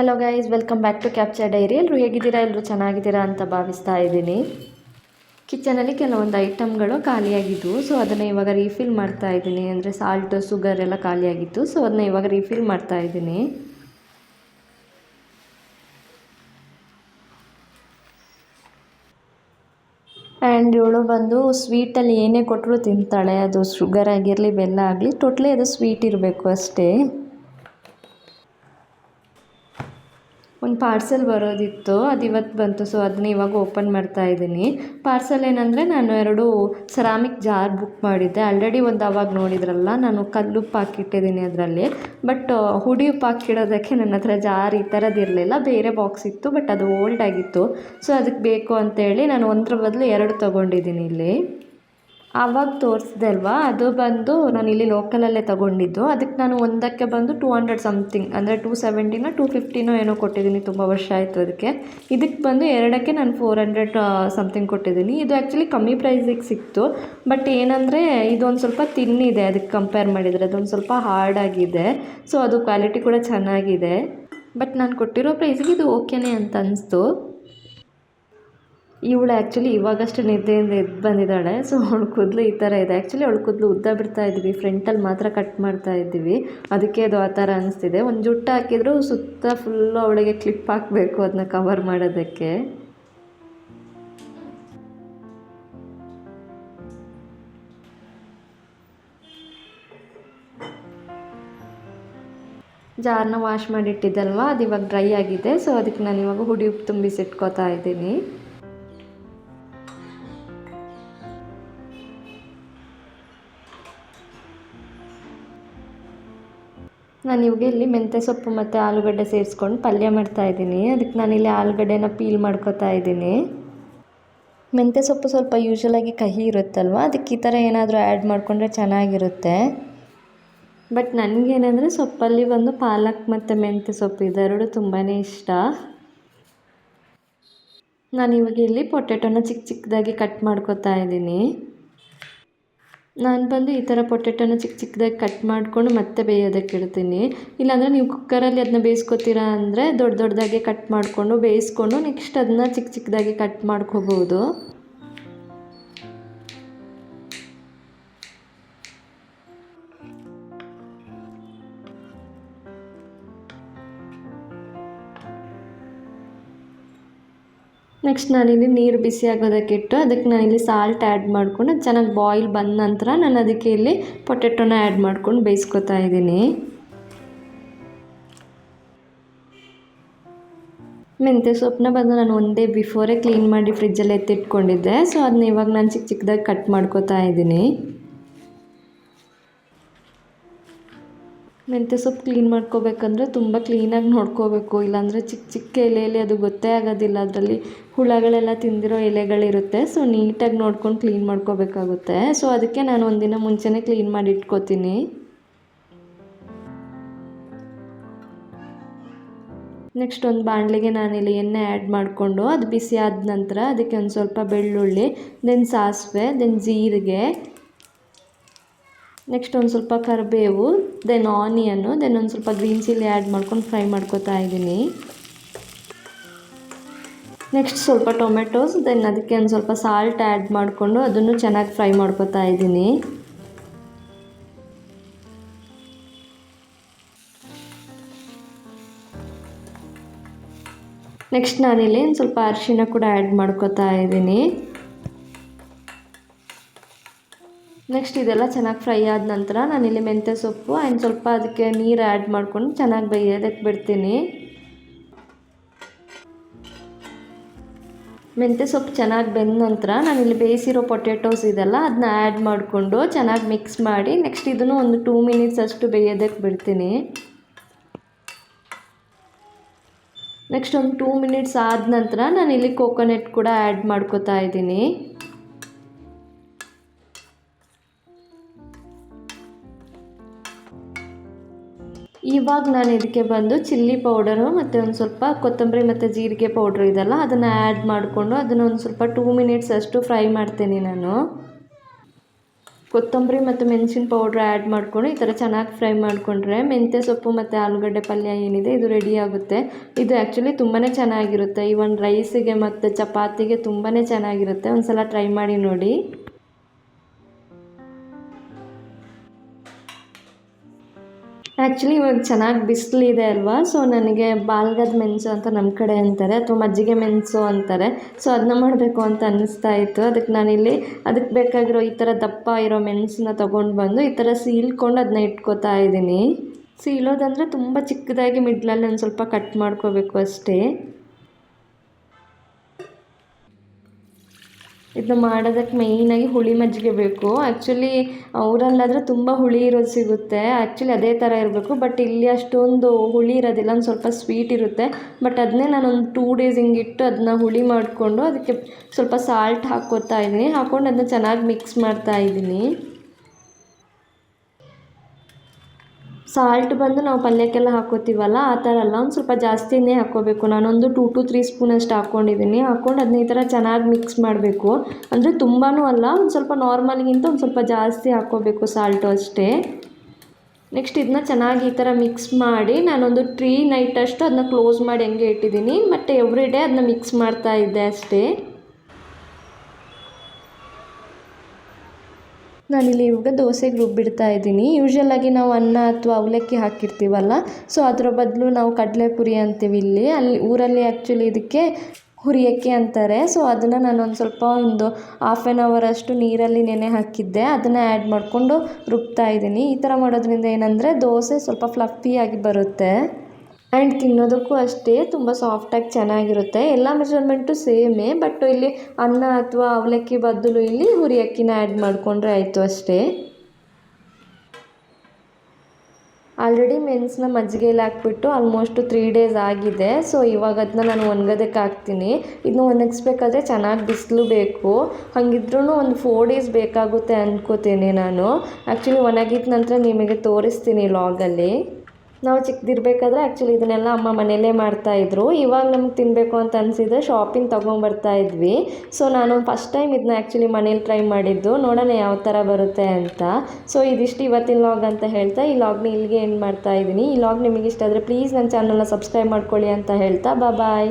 Hello guys welcome back to capture diary ಎಲ್ಲರೂ ಹೇಗಿದ್ದೀರಾ? ಎಲ್ಲರೂ ಚೆನ್ನಾಗಿದ್ದೀರಾ ಅಂತ ಭಾವಿಸ್ತಾ ಇದ್ದೀನಿ. ಕಿಚನಲ್ಲಿ ಕೆಲವೊಂದು ಐಟಮ್ಗಳು ಖಾಲಿಯಾಗಿದ್ದವು ಸೊ ಅದನ್ನು ಇವಾಗ ರೀಫಿಲ್ ಮಾಡ್ತಾ ಇದ್ದೀನಿ. ಅಂದರೆ ಸಾಲ್ಟು ಶುಗರ್ ಎಲ್ಲ ಖಾಲಿಯಾಗಿತ್ತು. ಸೊ ಅದನ್ನ ಇವಾಗ ರೀಫಿಲ್ ಮಾಡ್ತಾ ಇದ್ದೀನಿ. ಆ್ಯಂಡ್ ಇವಳು ಬಂದು ಸ್ವೀಟಲ್ಲಿ ಏನೇ ಕೊಟ್ಟರು ತಿಂತಾಳೆ. ಅದು ಶುಗರ್ ಆಗಿರಲಿ, ಬೆಲ್ಲ ಆಗಲಿ ಟೋಟ್ಲಿ ಅದು ಸ್ವೀಟ್ ಇರಬೇಕು ಅಷ್ಟೇ. ಒಂದು ಪಾರ್ಸೆಲ್ ಬರೋದಿತ್ತು, ಅದು ಇವತ್ತು ಬಂತು ಸೊ ಅದನ್ನ ಇವಾಗ ಓಪನ್ ಮಾಡ್ತಾ ಇದ್ದೀನಿ. ಪಾರ್ಸೆಲ್ ಏನಂದರೆ ನಾನು ಎರಡು ಸೆರಾಮಿಕ್ ಜಾರ್ ಬುಕ್ ಮಾಡಿದ್ದೆ. ಆಲ್ರೆಡಿ ಒಂದು ಅವಾಗ ನೋಡಿದ್ರಲ್ಲ, ನಾನು ಕಲ್ಲುಪ್ಪು ಹಾಕಿಟ್ಟಿದ್ದೀನಿ ಅದರಲ್ಲಿ. ಬಟ್ ಹುಡಿ ಉಪ್ಪು ಹಾಕಿಡೋದಕ್ಕೆ ನನ್ನ ಹತ್ರ ಜಾರ್ ಈ ಥರದ್ದು ಬೇರೆ ಬಾಕ್ಸ್ ಇತ್ತು ಬಟ್ ಅದು ಓಲ್ಡ್ ಆಗಿತ್ತು. ಸೊ ಅದಕ್ಕೆ ಬೇಕು ಅಂತೇಳಿ ನಾನು ಒಂದರ ಬದಲು ಎರಡು ತೊಗೊಂಡಿದ್ದೀನಿ ಇಲ್ಲಿ. ಆವಾಗ ತೋರಿಸ್ದೆ ಅಲ್ವಾ? ಅದು ಬಂದು ನಾನು ಇಲ್ಲಿ ಲೋಕಲಲ್ಲೇ ತೊಗೊಂಡಿದ್ದು. ಅದಕ್ಕೆ ನಾನು ಒಂದಕ್ಕೆ ಬಂದು ಟೂ ಹಂಡ್ರೆಡ್ ಸಮ್ಥಿಂಗ್ ಅಂದರೆ ಟೂ ಸೆವೆಂಟಿನ ಟೂ ಫಿಫ್ಟಿನೋ ಏನೋ ಕೊಟ್ಟಿದ್ದೀನಿ. ತುಂಬ ವರ್ಷ ಆಯಿತು ಅದಕ್ಕೆ. ಇದಕ್ಕೆ ಬಂದು ಎರಡಕ್ಕೆ ನಾನು ಫೋರ್ ಹಂಡ್ರೆಡ್ ಸಮ್ಥಿಂಗ್ ಕೊಟ್ಟಿದ್ದೀನಿ. ಇದು ಆ್ಯಕ್ಚುಲಿ ಕಮ್ಮಿ ಪ್ರೈಸಿಗೆ ಸಿಕ್ತು. ಬಟ್ ಏನಂದರೆ ಇದೊಂದು ಸ್ವಲ್ಪ ತಿನ್ನಿದೆ ಅದಕ್ಕೆ ಕಂಪೇರ್ ಮಾಡಿದರೆ. ಅದೊಂದು ಸ್ವಲ್ಪ ಹಾರ್ಡಾಗಿದೆ ಸೊ ಅದು ಕ್ವಾಲಿಟಿ ಕೂಡ ಚೆನ್ನಾಗಿದೆ. ಬಟ್ ನಾನು ಕೊಟ್ಟಿರೋ ಪ್ರೈಸಿಗೆ ಇದು ಓಕೆನೇ ಅಂತ ಅನಿಸ್ತು. ಇವಳು ಆ್ಯಕ್ಚುಲಿ ಇವಾಗಷ್ಟು ನಿದ್ದೆಯಿಂದ ಎದ್ದು ಬಂದಿದ್ದಾಳೆ. ಸೊ ಅವಳ ಕೂದಲು ಈ ಥರ ಇದೆ. ಆ್ಯಕ್ಚುಲಿ ಅವಳು ಕೂದಲು ಉದ್ದ ಬಿಡ್ತಾ ಇದ್ವಿ. ಫ್ರಂಟಲ್ಲಿ ಮಾತ್ರ ಕಟ್ ಮಾಡ್ತಾ ಇದ್ದೀವಿ ಅದಕ್ಕೆ ಅದು ಆ ಥರ ಅನಿಸ್ತಿದೆ. ಒಂದು ಜುಟ್ಟು ಹಾಕಿದ್ರು ಸುತ್ತ ಫುಲ್ಲು ಅವಳಿಗೆ ಕ್ಲಿಪ್ ಹಾಕಬೇಕು ಅದನ್ನ ಕವರ್ ಮಾಡೋದಕ್ಕೆ. ಜಾರ್ನ ವಾಶ್ ಮಾಡಿಟ್ಟಿದ್ದಲ್ವಾ? ಅದು ಇವಾಗ ಡ್ರೈ ಆಗಿದೆ. ಸೊ ಅದಕ್ಕೆ ನಾನು ಇವಾಗ ಹುಡಿ ಉಪ್ಪು ತುಂಬಿಸಿಟ್ಕೋತಾ ಇದ್ದೀನಿ. ನಾನು ಇವಾಗ ಇಲ್ಲಿ ಮೆಂತ್ಯ ಸೊಪ್ಪು ಮತ್ತು ಆಲೂಗಡ್ಡೆ ಸೇರಿಸ್ಕೊಂಡು ಪಲ್ಯ ಮಾಡ್ತಾ ಇದ್ದೀನಿ. ಅದಕ್ಕೆ ನಾನಿಲ್ಲಿ ಆಲೂಗಡ್ಡೆನ ಪೀಲ್ ಮಾಡ್ಕೋತಾ ಇದ್ದೀನಿ. ಮೆಂತ್ಯ ಸೊಪ್ಪು ಸ್ವಲ್ಪ ಯೂಶ್ವಲಾಗಿ ಕಹಿ ಇರುತ್ತಲ್ವ? ಅದಕ್ಕೆ ಈ ಥರ ಏನಾದರೂ ಆ್ಯಡ್ ಮಾಡಿಕೊಂಡ್ರೆ ಚೆನ್ನಾಗಿರುತ್ತೆ. ಬಟ್ ನನಗೇನಂದರೆ ಸೊಪ್ಪಲ್ಲಿ ಬಂದು ಪಾಲಕ್ ಮತ್ತು ಮೆಂತ್ಯ ಸೊಪ್ಪು ಇದೆರಡು ತುಂಬಾ ಇಷ್ಟ. ನಾನು ಇವಾಗ ಇಲ್ಲಿ ಪೊಟ್ಯಾಟೋನ ಚಿಕ್ಕ ಚಿಕ್ಕದಾಗಿ ಕಟ್ ಮಾಡ್ಕೋತಾ ಇದ್ದೀನಿ. ನಾನು ಬಂದು ಈ ಥರ ಪೊಟೆಟೊನ ಚಿಕ್ಕ ಚಿಕ್ಕದಾಗಿ ಕಟ್ ಮಾಡಿಕೊಂಡು ಮತ್ತೆ ಬೇಯೋದಕ್ಕೆ ಇಡ್ತೀನಿ. ಇಲ್ಲಾಂದರೆ ನೀವು ಕುಕ್ಕರಲ್ಲಿ ಅದನ್ನ ಬೇಯಿಸ್ಕೊತೀರಾ ಅಂದರೆ ದೊಡ್ಡ ದೊಡ್ಡದಾಗಿ ಕಟ್ ಮಾಡಿಕೊಂಡು ಬೇಯಿಸ್ಕೊಂಡು ನೆಕ್ಸ್ಟ್ ಅದನ್ನ ಚಿಕ್ಕ ಚಿಕ್ಕದಾಗಿ ಕಟ್ ಮಾಡ್ಕೋಬೋದು. ನೆಕ್ಸ್ಟ್ ನಾನಿಲ್ಲಿ ನೀರು ಬಿಸಿ ಆಗೋದಕ್ಕೆ ಇಟ್ಟು ಅದಕ್ಕೆ ನಾನಿಲ್ಲಿ ಸಾಲ್ಟ್ ಆ್ಯಡ್ ಮಾಡಿಕೊಂಡು ಚೆನ್ನಾಗಿ ಬಾಯ್ಲ್ ಬಂದ ನಂತರ ನಾನು ಅದಕ್ಕೆ ಇಲ್ಲಿ ಪೊಟೆಟೊನ ಆ್ಯಡ್ ಮಾಡ್ಕೊಂಡು ಬೇಯಿಸ್ಕೊತಾ ಇದ್ದೀನಿ. ಮೆಂತ್ಯ ಸೊಪ್ಪನ್ನ ಬಂದು ನಾನು ಒಂದೇ ಬಿಫೋರೇ ಕ್ಲೀನ್ ಮಾಡಿ ಫ್ರಿಜ್ಜಲ್ಲಿ ಎತ್ತಿಟ್ಕೊಂಡಿದ್ದೆ. ಸೊ ಅದನ್ನ ಇವಾಗ ನಾನು ಚಿಕ್ಕ ಚಿಕ್ಕದಾಗಿ ಕಟ್ ಮಾಡ್ಕೊತಾ ಇದ್ದೀನಿ. ಮೆಂತ್ಯ ಸೊಪ್ಪು ಕ್ಲೀನ್ ಮಾಡ್ಕೋಬೇಕಂದ್ರೆ ತುಂಬ ಕ್ಲೀನಾಗಿ ನೋಡ್ಕೋಬೇಕು. ಇಲ್ಲಾಂದರೆ ಚಿಕ್ಕ ಚಿಕ್ಕ ಎಲೆಯಲ್ಲಿ ಅದು ಗೊತ್ತೇ ಆಗೋದಿಲ್ಲ. ಅದರಲ್ಲಿ ಹುಳಗಳೆಲ್ಲ ತಿಂದಿರೋ ಎಲೆಗಳಿರುತ್ತೆ. ಸೊ ನೀಟಾಗಿ ನೋಡ್ಕೊಂಡು ಕ್ಲೀನ್ ಮಾಡ್ಕೋಬೇಕಾಗುತ್ತೆ. ಸೊ ಅದಕ್ಕೆ ನಾನು ಒಂದಿನ ಮುಂಚೆನೇ ಕ್ಲೀನ್ ಮಾಡಿ ಇಟ್ಕೋತೀನಿ. ನೆಕ್ಸ್ಟ್ ಒಂದು ಬಾಣಲಿಗೆ ನಾನಿಲ್ಲಿ ಎಣ್ಣೆ ಆ್ಯಡ್ ಮಾಡಿಕೊಂಡು, ಅದು ಬಿಸಿ ಆದ ನಂತರ ಅದಕ್ಕೆ ಒಂದು ಸ್ವಲ್ಪ ಬೆಳ್ಳುಳ್ಳಿ ದೆನ್ ಸಾಸಿವೆ ದೆನ್ ಜೀರಿಗೆ ನೆಕ್ಸ್ಟ್ ಒಂದು ಸ್ವಲ್ಪ ಕರಿಬೇವು ದೆನ್ ಆನಿಯನ್ನು ದೆನ್ ಒಂದು ಸ್ವಲ್ಪ ಗ್ರೀನ್ ಚಿಲ್ಲಿ ಆ್ಯಡ್ ಮಾಡ್ಕೊಂಡು ಫ್ರೈ ಮಾಡ್ಕೊತಾ ಇದ್ದೀನಿ. ನೆಕ್ಸ್ಟ್ ಸ್ವಲ್ಪ ಟೊಮೆಟೊಸ್ ದೆನ್ ಅದಕ್ಕೆ ಒಂದು ಸ್ವಲ್ಪ ಸಾಲ್ಟ್ ಆ್ಯಡ್ ಮಾಡಿಕೊಂಡು ಅದನ್ನು ಚೆನ್ನಾಗಿ ಫ್ರೈ ಮಾಡ್ಕೊತಾ ಇದ್ದೀನಿ. ನೆಕ್ಸ್ಟ್ ನಾನಿಲ್ಲಿ ಒಂದು ಸ್ವಲ್ಪ ಅರಿಶಿನ ಕೂಡ ಆ್ಯಡ್ ಮಾಡ್ಕೋತಾ ಇದ್ದೀನಿ. ನೆಕ್ಸ್ಟ್ ಇದೆಲ್ಲ ಚೆನ್ನಾಗಿ ಫ್ರೈ ಆದ ನಂತರ ನಾನಿಲ್ಲಿ ಮೆಂತ್ಯ ಸೊಪ್ಪು ಆ್ಯಂಡ್ ಸ್ವಲ್ಪ ಅದಕ್ಕೆ ನೀರು ಆ್ಯಡ್ ಮಾಡ್ಕೊಂಡು ಚೆನ್ನಾಗಿ ಬೇಯೋದಕ್ಕೆ ಬಿಡ್ತೀನಿ. ಮೆಂತ್ಯ ಸೊಪ್ಪು ಚೆನ್ನಾಗಿ ಬೆಂದ ನಂತರ ನಾನಿಲ್ಲಿ ಬೇಯಿಸಿರೋ ಪೊಟ್ಯಾಟೋಸ್ ಇದೆಲ್ಲ ಅದನ್ನ ಆ್ಯಡ್ ಮಾಡಿಕೊಂಡು ಚೆನ್ನಾಗಿ ಮಿಕ್ಸ್ ಮಾಡಿ ನೆಕ್ಸ್ಟ್ ಇದನ್ನು ಒಂದು ಟೂ ಮಿನಿಟ್ಸ್ ಅಷ್ಟು ಬೇಯೋದಕ್ಕೆ ಬಿಡ್ತೀನಿ. ನೆಕ್ಸ್ಟ್ ಒಂದು ಟೂ ಮಿನಿಟ್ಸ್ ಆದ ನಂತರ ನಾನಿಲ್ಲಿ ಕೋಕೋನೆಟ್ ಕೂಡ ಆ್ಯಡ್ ಮಾಡ್ಕೋತಾ ಇದ್ದೀನಿ. ಇವಾಗ ನಾನು ಇದಕ್ಕೆ ಬಂದು ಚಿಲ್ಲಿ ಪೌಡರು ಮತ್ತು ಒಂದು ಸ್ವಲ್ಪ ಕೊತ್ತಂಬರಿ ಮತ್ತು ಜೀರಿಗೆ ಪೌಡ್ರ್ ಇದೆಲ್ಲ ಅದನ್ನು ಆ್ಯಡ್ ಮಾಡಿಕೊಂಡು ಅದನ್ನು ಒಂದು ಸ್ವಲ್ಪ ಟೂ ಮಿನಿಟ್ಸ್ ಅಷ್ಟು ಫ್ರೈ ಮಾಡ್ತೀನಿ ನಾನು. ಕೊತ್ತಂಬರಿ ಮತ್ತು ಮೆಣಸಿನ ಪೌಡ್ರ್ ಆ್ಯಡ್ ಮಾಡಿಕೊಂಡು ಈ ಥರ ಚೆನ್ನಾಗಿ ಫ್ರೈ ಮಾಡಿಕೊಂಡ್ರೆ ಮೆಂತ್ಯ ಸೊಪ್ಪು ಮತ್ತು ಆಲೂಗಡ್ಡೆ ಪಲ್ಯ ಏನಿದೆ ಇದು ರೆಡಿ ಆಗುತ್ತೆ. ಇದು ಆ್ಯಕ್ಚುಲಿ ತುಂಬಾ ಚೆನ್ನಾಗಿರುತ್ತೆ. ಈವನ್ ರೈಸಿಗೆ ಮತ್ತು ಚಪಾತಿಗೆ ತುಂಬಾ ಚೆನ್ನಾಗಿರುತ್ತೆ. ಒಂದು ಸಲ ಟ್ರೈ ಮಾಡಿ ನೋಡಿ. ಆ್ಯಕ್ಚುಲಿ ಇವಾಗ ಚೆನ್ನಾಗಿ ಬಿಸಿಲಿದೆ ಅಲ್ವಾ? ಸೊ ನನಗೆ ಬಾಲ್ಗದ ಮೆಣಸು ಅಂತ ನಮ್ಮ ಕಡೆ ಅಂತಾರೆ, ಅಥವಾ ಮಜ್ಜಿಗೆ ಮೆಣಸು ಅಂತಾರೆ. ಸೊ ಅದನ್ನ ಮಾಡಬೇಕು ಅಂತ ಅನ್ನಿಸ್ತಾ ಇತ್ತು. ಅದಕ್ಕೆ ನಾನಿಲ್ಲಿ ಅದಕ್ಕೆ ಬೇಕಾಗಿರೋ ಈ ಥರ ದಪ್ಪ ಇರೋ ಮೆಣಸನ್ನ ತೊಗೊಂಡು ಬಂದು, ಈ ಥರ ಸೀಲ್ಕೊಂಡು ಅದನ್ನ ಇಟ್ಕೋತಾ ಇದ್ದೀನಿ. ಸೀಳೋದಂದರೆ ತುಂಬ ಚಿಕ್ಕದಾಗಿ, ಮಿಡ್ಲಲ್ಲಿ ಒಂದು ಸ್ವಲ್ಪ ಕಟ್ ಮಾಡ್ಕೋಬೇಕು ಅಷ್ಟೇ. ಇದನ್ನ ಮಾಡೋದಕ್ಕೆ ಮೇಯ್ನಾಗಿ ಹುಳಿ ಮಜ್ಜಿಗೆ ಬೇಕು. ಆ್ಯಕ್ಚುಲಿ ಊರಲ್ಲಾದರೆ ತುಂಬ ಹುಳಿ ಇರೋದು ಸಿಗುತ್ತೆ. ಆ್ಯಕ್ಚುಲಿ ಅದೇ ಥರ ಇರಬೇಕು. ಬಟ್ ಇಲ್ಲಿ ಅಷ್ಟೊಂದು ಹುಳಿ ಇರೋದಿಲ್ಲ. ಒಂದು ಸ್ವಲ್ಪ ಸ್ವೀಟ್ ಇರುತ್ತೆ. ಬಟ್ ಅದನ್ನೇ ನಾನೊಂದು ಟೂ ಡೇಸ್ ಹಿಂಗಿಟ್ಟು ಅದನ್ನ ಹುಳಿ ಮಾಡಿಕೊಂಡು, ಅದಕ್ಕೆ ಸ್ವಲ್ಪ ಸಾಲ್ಟ್ ಹಾಕ್ಕೋತಾ ಇದ್ದೀನಿ. ಹಾಕ್ಕೊಂಡು ಅದನ್ನ ಚೆನ್ನಾಗಿ ಮಿಕ್ಸ್ ಮಾಡ್ತಾ ಇದ್ದೀನಿ. ಸಾಲ್ಟ್ ಬಂದು ನಾವು ಪಲ್ಯಕ್ಕೆಲ್ಲ ಹಾಕೋತೀವಲ್ಲ, ಆ ಥರ ಅಲ್ಲ ಒಂದು ಸ್ವಲ್ಪ ಜಾಸ್ತಿನೇ ಹಾಕ್ಕೋಬೇಕು ನಾನೊಂದು ಟೂ ಟು ತ್ರೀ ಸ್ಪೂನ್ ಅಷ್ಟು ಹಾಕ್ಕೊಂಡಿದ್ದೀನಿ ಹಾಕ್ಕೊಂಡು ಅದನ್ನ ಈ ಥರ ಚೆನ್ನಾಗಿ ಮಿಕ್ಸ್ ಮಾಡಬೇಕು. ಅಂದರೆ ತುಂಬಾ ಅಲ್ಲ, ಒಂದು ಸ್ವಲ್ಪ ನಾರ್ಮಲ್ಗಿಂತ ಒಂದು ಸ್ವಲ್ಪ ಜಾಸ್ತಿ ಹಾಕ್ಕೋಬೇಕು ಸಾಲ್ಟು ಅಷ್ಟೇ. ನೆಕ್ಸ್ಟ್ ಇದನ್ನ ಚೆನ್ನಾಗಿ ಈ ಥರ ಮಿಕ್ಸ್ ಮಾಡಿ ನಾನೊಂದು ತ್ರೀ ನೈಟ್ ಅಷ್ಟು ಅದನ್ನ ಕ್ಲೋಸ್ ಮಾಡಿ ಹಂಗೆ ಇಟ್ಟಿದ್ದೀನಿ ಮತ್ತು ಎವ್ರಿ ಡೇ ಅದನ್ನ ಮಿಕ್ಸ್ ಮಾಡ್ತಾ ಇದ್ದೆ ಅಷ್ಟೇ. ನಾನಿಲ್ಲಿ ಇವಾಗ ದೋಸೆಗೆ ರುಬ್ಬಿಡ್ತಾ ಇದ್ದೀನಿ. ಯೂಶ್ವಲಾಗಿ ನಾವು ಅನ್ನ ಅಥವಾ ಅವಲಕ್ಕಿ ಹಾಕಿರ್ತೀವಲ್ಲ ಸೊ ಅದರ ಬದಲು ನಾವು ಕಡಲೆಪುರಿ ಅಂತೀವಿ ಇಲ್ಲಿ. ಅಲ್ಲಿ ಊರಲ್ಲಿ ಆ್ಯಕ್ಚುಲಿ ಇದಕ್ಕೆ ಹುರಿಯಕ್ಕೆ ಅಂತಾರೆ. ಸೊ ಅದನ್ನು ನಾನು ಒಂದು ಸ್ವಲ್ಪ ಒಂದು ಹಾಫ್ ಆ್ಯನ್ ಅವರ್ ಅಷ್ಟು ನೀರಲ್ಲಿ ನೆನೆ ಹಾಕಿದ್ದೆ. ಅದನ್ನು ಆ್ಯಡ್ ಮಾಡಿಕೊಂಡು ರುಬ್ತಾ ಇದ್ದೀನಿ. ಈ ಥರ ಮಾಡೋದ್ರಿಂದ ಏನಂದರೆ ದೋಸೆ ಸ್ವಲ್ಪ ಫ್ಲಫಿಯಾಗಿ ಬರುತ್ತೆ. ಆ್ಯಂಡ್ ತಿನ್ನೋದಕ್ಕೂ ಅಷ್ಟೇ ತುಂಬ ಸಾಫ್ಟಾಗಿ ಚೆನ್ನಾಗಿರುತ್ತೆ. ಎಲ್ಲ ಮೆಜರ್ಮೆಂಟು ಸೇಮೇ, ಬಟ್ ಇಲ್ಲಿ ಅನ್ನ ಅಥವಾ ಅವಲಕ್ಕಿ ಬದಲು ಇಲ್ಲಿ ಹುರಿ ಅಕ್ಕಿನ ಆ್ಯಡ್ ಮಾಡಿಕೊಂಡ್ರೆ ಆಯಿತು ಅಷ್ಟೇ. ಆಲ್ರೆಡಿ ಮೆಣಸನ್ನ ಮಜ್ಜಿಗೆಯಲ್ಲಿ ಹಾಕ್ಬಿಟ್ಟು ಆಲ್ಮೋಸ್ಟು ತ್ರೀ ಡೇಸ್ ಆಗಿದೆ. ಸೊ ಇವಾಗ ಅದನ್ನ ನಾನು ಒಣಗೋದಕ್ಕೆ ಹಾಕ್ತೀನಿ. ಇದನ್ನ ಒಣಗಿಸ್ಬೇಕಾದ್ರೆ ಚೆನ್ನಾಗಿ ಬಿಸಿಲು ಬೇಕು. ಹಾಗಿದ್ರೂ ಒಂದು ಫೋರ್ ಡೇಸ್ ಬೇಕಾಗುತ್ತೆ ಅಂದ್ಕೋತೀನಿ ನಾನು. ಆ್ಯಕ್ಚುಲಿ ಒಣಗಿದ ನಂತರ ನಿಮಗೆ ತೋರಿಸ್ತೀನಿ ಲಾಗಲ್ಲಿ ನಾವು ಚಿಕ್ಕದಿರ್ಬೇಕಾದ್ರೆ ಆ್ಯಕ್ಚುಲಿ ಇದನ್ನೆಲ್ಲ ಅಮ್ಮ ಮನೆಯಲ್ಲೇ ಮಾಡ್ತಾಯಿದ್ರು ಇವಾಗ ನಮ್ಗೆ ತಿನ್ನಬೇಕು ಅಂತ ಅನಿಸಿದ್ರೆ ಶಾಪಿಂಗ್ ತೊಗೊಂಬರ್ತಾ ಇದ್ವಿ. ಸೊ ನಾನು ಫಸ್ಟ್ ಟೈಮ್ ಇದನ್ನ ಆ್ಯಕ್ಚುಲಿ ಮನೇಲಿ ಟ್ರೈ ಮಾಡಿದ್ದು. ನೋಡೋಣ ಯಾವ ಥರ ಬರುತ್ತೆ ಅಂತ. ಸೊ ಇದಿಷ್ಟು ಇವತ್ತಿನ ಲಾಗ್ ಅಂತ ಹೇಳ್ತಾ, ಈ ಲಾಗ್ನ ಇಲ್ಲಿಗೆ ಎಂಡ್ ಮಾಡ್ತಾ ಇದ್ದೀನಿ. ಈ ಲಾಗ್ ನಿಮಗೆ ಇಷ್ಟ ಆದರೆ ಪ್ಲೀಸ್ ನನ್ನ ಚಾನಲ್ನ ಸಬ್ಸ್ಕ್ರೈಬ್ ಮಾಡ್ಕೊಳ್ಳಿ ಅಂತ ಹೇಳ್ತಾ ಬಾಯ್